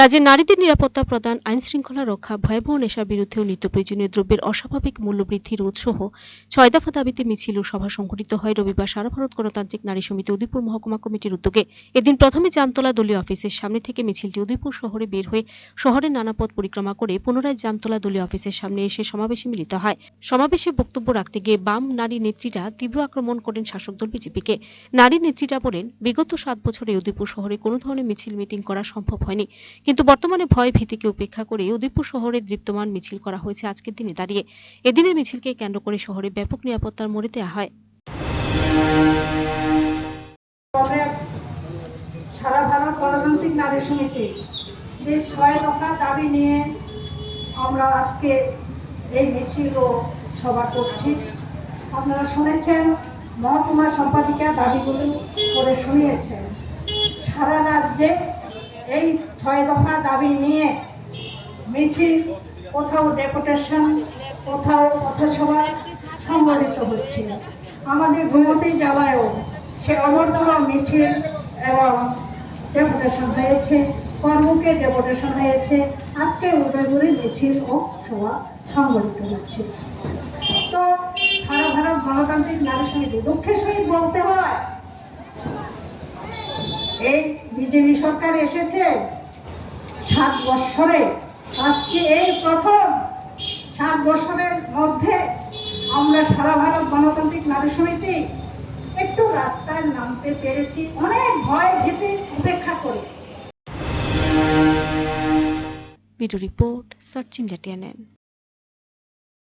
রাজ্যে নারীদের নিরাপত্তা প্রদান আইন শৃঙ্খলা রক্ষা, ভয়াবহ নেশার বিরুদ্ধে ও নিত্য প্রয়োজনীয় দ্রব্যের অস্বাভাবিক মূল্যবৃদ্ধি রোধ সহ ছয় দফা দাবিতে মিছিল ও সভা সংঘটিত হয় রবিবার সারা ভারত গণতান্ত্রিক নারী সমিতি উদয়পুর মহকুমা কমিটির উদ্যোগে। এদিন প্রথমে জামতলা দলীয় অফিসের সামনে থেকে মিছিলটি উদয়পুর শহরে বের হয়ে শহরের নানা পথ পরিক্রমা করে পুনরায় জামতলা দলীয় অফিসের সামনে এসে সমাবেশে মিলিত হয়। সমাবেশে বক্তব্য রাখতে গিয়ে বাম নারী নেত্রীরা তীব্র আক্রমণ করেন শাসক দল বিজেপিকে। নারী নেত্রীরা বলেন, বিগত সাত বছরে উদয়পুর শহরে কোনো ধরনের মিছিল মিটিং করা সম্ভব হয়নি। কিন্তু বর্তমানে ভয় ভীতিকে উপেক্ষা করে উদয়পুর শহরে দৃপ্তমান মিছিল করা হয়েছে আজকের দিনে দাঁড়িয়ে। এদিনের মিছিলকে কেন্দ্র করে শহরে ব্যাপক নিরাপত্তার মোড়ে দেওয়া হয়। সারা ভারত গণতান্ত্রিক নারী সমিতি যে ছয় দফা দাবি নিয়ে আমরা আজকে এই মিছিল ও সভা করছি, আপনারা শুনেছেন, মহকুমা সম্পাদিকা দাবিগুলো করে শুনিয়েছেন। সারা রাজ্যে এই ছয় দফা দাবি নিয়ে মিছিল, কোথাও ডেপুটেশন, কোথাও পথসভা সংগঠিত হচ্ছে। আমাদের ঘুমতি জেলায়ও সে অমরতম মিছিল এবং ডেপুটেশন হয়েছে, কর্মকে ডেপুটেশন হয়েছে, আজকে উদয়পুরে মিছিল ও সভা সংগঠিত হচ্ছে। তো সারা ভারত গণতান্ত্রিক নারী সমিতি দুঃখের সহিত বলতে হয় এই বিজেপি সরকার এসেছে সাত বৎসরে। আজকে এই প্রথম সাত বছরের মধ্যে আমরা সারা ভারত গণতান্ত্রিক নারী সমিতি একটু রাস্তায় নামতে পেরেছি, অনেক ভয় ভীতি উপেক্ষা করে। Video report, search